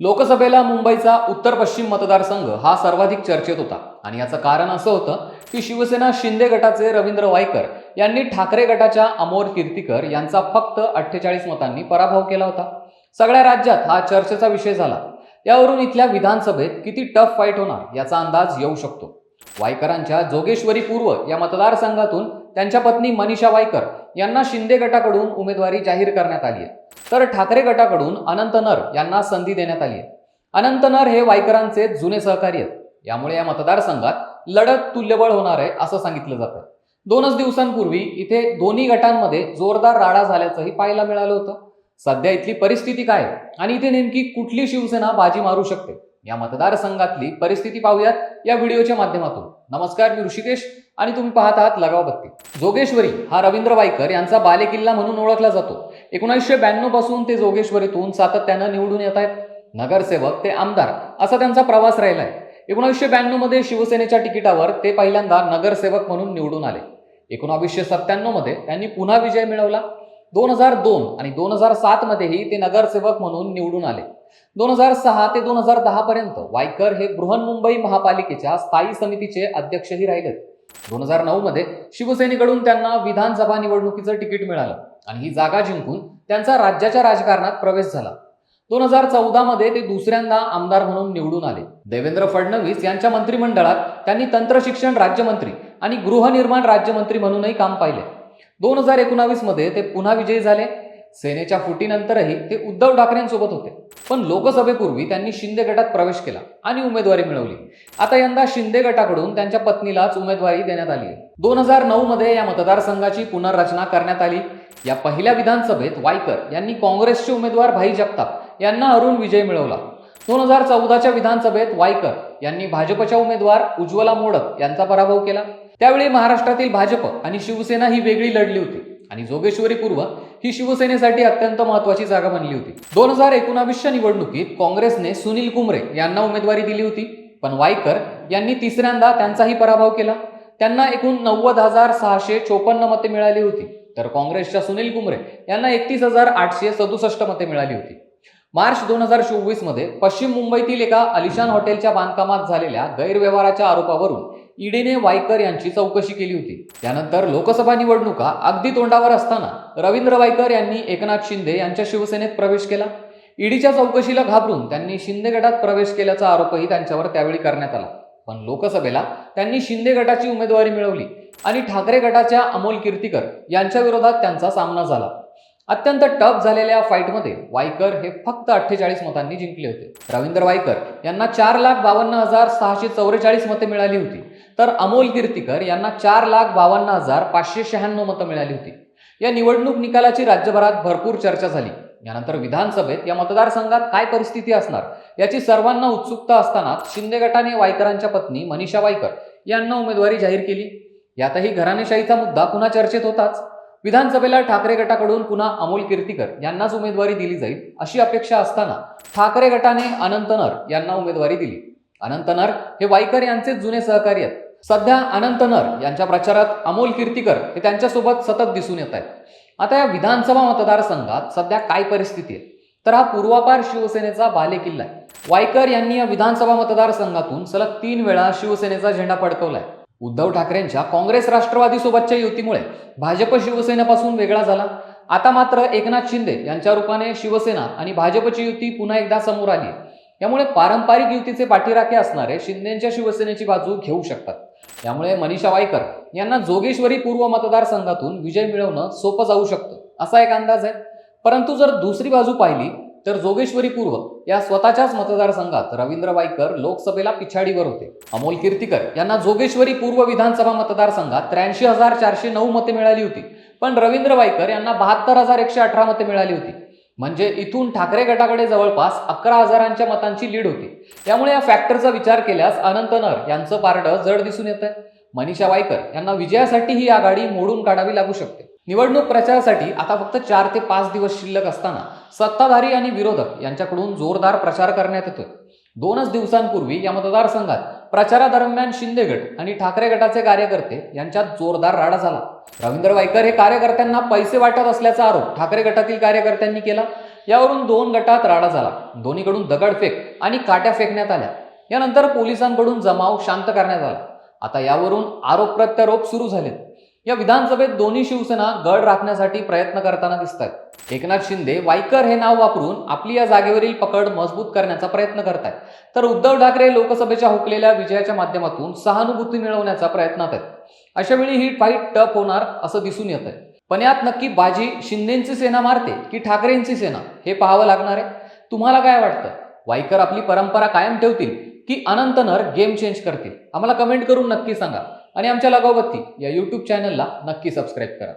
लोकसभेला मुंबईचा उत्तर पश्चिम मतदारसंघ हा सर्वाधिक चर्चेत होता. आणि याचं कारण असं होतं की शिवसेना शिंदे गटाचे रवींद्र वायकर यांनी ठाकरे गटाच्या अमोल कीर्तीकर यांचा फक्त अठ्ठेचाळीस मतांनी पराभव केला होता. सगळ्या राज्यात हा चर्चेचा विषय झाला. यावरून इथल्या विधानसभेत किती टफ फाईट होणार याचा अंदाज येऊ शकतो. वायकरांच्या जोगेश्वरी पूर्व या मतदारसंघातून त्यांच्या पत्नी मनीषा वायकर यांना शिंदे गटाकडून उमेदवारी जाहीर करण्यात आली आहे. तर ठाकरे गटाकडून अनंत नर यांना संधी देण्यात आली आहे. अनंत नर हे वायकरांचे जुने सहकारी आहेत. यामुळे या मतदारसंघात लढत तुल्यबळ होणार आहे असं सांगितलं जातं दोनच दिवसांपूर्वी इथे दोन्ही गटांमध्ये जोरदार राडा झाल्याचंही पाहायला मिळालं होतं. सध्या इथली परिस्थिती काय? आणि इथे नेमकी कुठली शिवसेना बाजी मारू शकते? या मतदारसंघातली परिस्थिती पाहूयात या व्हिडिओच्या माध्यमातून. नमस्कार मी ऋषिकेश आणि तुम्ही पाहत आहात लगाव बत्ती. जोगेश्वरी हा रवींद्र वायकर यांचा बालेकिल्ला म्हणून ओळखला जातो. एकोणीसशे ब्याण्णवपासून ते जोगेश्वरीतून सातत्यानं निवडून येत आहेत. नगरसेवक ते आमदार असा त्यांचा प्रवास राहिलाय. एकोणीसशे ब्याण्णवमध्ये शिवसेनेच्या तिकिटावर ते पहिल्यांदा नगरसेवक म्हणून निवडून आले. एकोणावीसशे सत्त्याण्णवमध्ये त्यांनी पुन्हा विजय मिळवला. दोन हजार दोन आणि दोन हजार सात मध्येही ते नगरसेवक म्हणून निवडून आले. दोन हजार सहा ते दोन हजार दहा पर्यंत वायकर हे बृहन्मुंबई महापालिकेच्या स्थायी समितीचे अध्यक्षही राहिलेत. दोन हजार नऊ मध्ये शिवसेनेकडून त्यांना विधानसभा निवडणुकीचं तिकीट मिळालं आणि ही जागा जिंकून त्यांचा राज्याच्या राजकारणात प्रवेश झाला. दोन हजार चौदा मध्ये ते दुसऱ्यांदा आमदार म्हणून निवडून आले. देवेंद्र फडणवीस यांच्या मंत्रिमंडळात त्यांनी तंत्रशिक्षण राज्यमंत्री आणि गृहनिर्माण राज्यमंत्री म्हणूनही काम पाहिले. दोन हजार एकोणावीसमध्ये ते पुन्हा विजयी झाले. सेनेच्या फुटीनंतरही ते उद्धव ठाकरेंसोबत होते. पण लोकसभेपूर्वी त्यांनी शिंदे गटात प्रवेश केला आणि उमेदवारी मिळवली. आता यंदा शिंदे गटाकडून त्यांच्या पत्नीलाच उमेदवारी देण्यात आली दोन हजार नऊ मध्ये या मतदारसंघाची पुनर्रचना करण्यात आली. या पहिल्या विधानसभेत वायकर यांनी काँग्रेसचे उमेदवार भाई जगताप यांना अरुण विजय मिळवला. दोन हजार चौदाच्या विधानसभेत वायकर यांनी भाजपच्या उमेदवार उज्ज्वला मोडक यांचा पराभव केला. त्यावेळी महाराष्ट्रातील भाजप आणि शिवसेना ही वेगळी लढली होती. आणि जोगेश्वरी पूर्व ही शिवसेनेसाठी अत्यंत महत्वाची जागा बनली होती. दोन हजार एकोणावीसच्या निवडणुकीत काँग्रेसने सुनील कुमरे यांना उमेदवारी दिली होती. पण वायकर यांनी तिसऱ्यांदा त्यांचाही पराभव केला. त्यांना एकूण नव्वद हजार सहाशे चोपन्न मते मिळाली होती. तर काँग्रेसच्या सुनील कुमरे यांना एकतीस हजार आठशे सदुसष्ट मते मिळाली होती. मार्च दोन हजार चोवीसमध्ये पश्चिम मुंबईतील एका अलिशान हॉटेलच्या बांधकामात झालेल्या गैरव्यवहाराच्या आरोपावरून ईडीने वायकर यांची चौकशी केली होती. त्यानंतर लोकसभा निवडणुका अगदी तोंडावर असताना रवींद्र वायकर यांनी एकनाथ शिंदे यांच्या शिवसेनेत प्रवेश केला. ईडीच्या चौकशीला घाबरून त्यांनी शिंदे गटात प्रवेश केल्याचा आरोपही त्यांच्यावर त्यावेळी करण्यात आला. पण लोकसभेला त्यांनी शिंदे गटाची उमेदवारी मिळवली आणि ठाकरे गटाच्या अमोल कीर्तीकर यांच्या विरोधात त्यांचा सामना झाला. अत्यंत टफ झालेल्या फाईटमध्ये वायकर हे फक्त अठ्ठेचाळीस मतांनी जिंकले होते. रवींद्र वायकर यांना चार लाख बावन्न हजार सहाशे चौवेचाळीस मते मिळाली होती. तर अमोल कीर्तीकर यांना चार लाख बावन्न हजार पाचशे शहाण्णव मतं मिळाली होती. या निवडणूक निकालाची राज्यभरात भरपूर चर्चा झाली. यानंतर विधानसभेत या मतदारसंघात काय परिस्थिती असणार याची सर्वांना उत्सुकता असताना शिंदे गटाने वायकरांच्या पत्नी मनीषा वायकर यांना उमेदवारी जाहीर केली. यातही घराणेशाहीचा मुद्दा पुन्हा चर्चेत होताच. विधानसभेला ठाकरे गटाकडून पुन्हा अमोल कीर्तीकर यांनाच उमेदवारी दिली जाईल अशी अपेक्षा असताना ठाकरे गटाने अनंत नर यांना उमेदवारी दिली. अनंत नर हे वायकर यांचे जुने सहकारी आहेत. सध्या अनंत नर यांच्या प्रचारात अमोल कीर्तीकर हे त्यांच्यासोबत सतत दिसून येत आहेत. आता या विधानसभा मतदारसंघात सध्या काय परिस्थिती आहे? तर हा पूर्वापार शिवसेनेचा बालेकिल्ला आहे. वायकर यांनी या विधानसभा मतदारसंघातून सलग तीन वेळा शिवसेनेचा झेंडा फडकवलाय. उद्धव ठाकरेंच्या काँग्रेस राष्ट्रवादी सोबतच्या युतीमुळे भाजप शिवसेनेपासून वेगळा झाला. आता मात्र एकनाथ शिंदे यांच्या रूपाने शिवसेना आणि भाजपची युती पुन्हा एकदा समोर आली यामुळे पारंपरिक युतीचे पाठीराखे असणारे शिंदेच्या शिवसेनेची बाजू घेऊ शकतात. त्यामुळे मनीषा वायकर यांना जोगेश्वरी पूर्व मतदारसंघातून विजय मिळवणं सोपं जाऊ शकतं असा एक अंदाज आहे. परंतु जर दुसरी बाजू पाहिली तर जोगेश्वरी पूर्व या स्वतःच्याच मतदारसंघात रवींद्र वायकर लोकसभेला पिछाडीवर होते. अमोल कीर्तीकर यांना जोगेश्वरी पूर्व विधानसभा मतदारसंघात त्र्याऐंशी हजार चारशे नऊ मते मिळाली होती. पण रवींद्र वायकर यांना बहात्तर हजार एकशे अठरा मते मिळाली होती. म्हणजे इथून ठाकरे गटाकडे जवळपास अकरा हजारांच्या मतांची लीड होती. त्यामुळे या फॅक्टरचा विचार केल्यास अनंत नर यांचं पारडं जड दिसून येत आहे मनीषा वायकर यांना विजयासाठी ही आघाडी मोडून काढावी लागू शकते. निवडणूक प्रचारासाठी आता फक्त चार ते पाच दिवस शिल्लक असताना सत्ताधारी आणि विरोधक यांच्याकडून जोरदार प्रचार करण्यात येतोय. दोनच दिवसांपूर्वी या मतदारसंघात प्रचारादरम्यान शिंदे गट आणि ठाकरे गटाचे कार्यकर्ते यांच्यात जोरदार राडा झाला. रवींद्र वायकर हे कार्यकर्त्यांना पैसे वाटत असल्याचा आरोप ठाकरे गटातील कार्यकर्त्यांनी केला. यावरून दोन गटात राडा झाला. दोन्हीकडून दगडफेक आणि काट्या फेकण्यात आल्या. यानंतर पोलिसांकडून जमाव शांत करण्यात आला. आता यावरून आरोप प्रत्यारोप सुरू झालेत. या विधानसभेत दोन्ही शिवसेना गड राखण्यासाठी प्रयत्न करताना दिसत आहेत एकनाथ शिंदे वायकर हे नाव वापरून आपली या जागेवरील पकड मजबूत करण्याचा प्रयत्न करत आहेत तर उद्धव ठाकरे लोकसभेच्या हुकलेल्या विजयाच्या माध्यमातून सहानुभूती मिळवण्याचा प्रयत्नात आहेत. अशा वेळी ही फाईट टफ होणार असं दिसून येत आहे पण यात नक्की बाजी शिंदेची सेना मारते की ठाकरेंची सेना हे पाहावं लागणार आहे. तुम्हाला काय वाटतं? वायकर आपली परंपरा कायम ठेवतील की अनंतनर गेम चेंज करतील? आम्हाला कमेंट करून नक्की सांगा. आणि आमच्या लगावबत्ती या यूट्यूब चॅनलला नक्की सबस्क्राईब करा.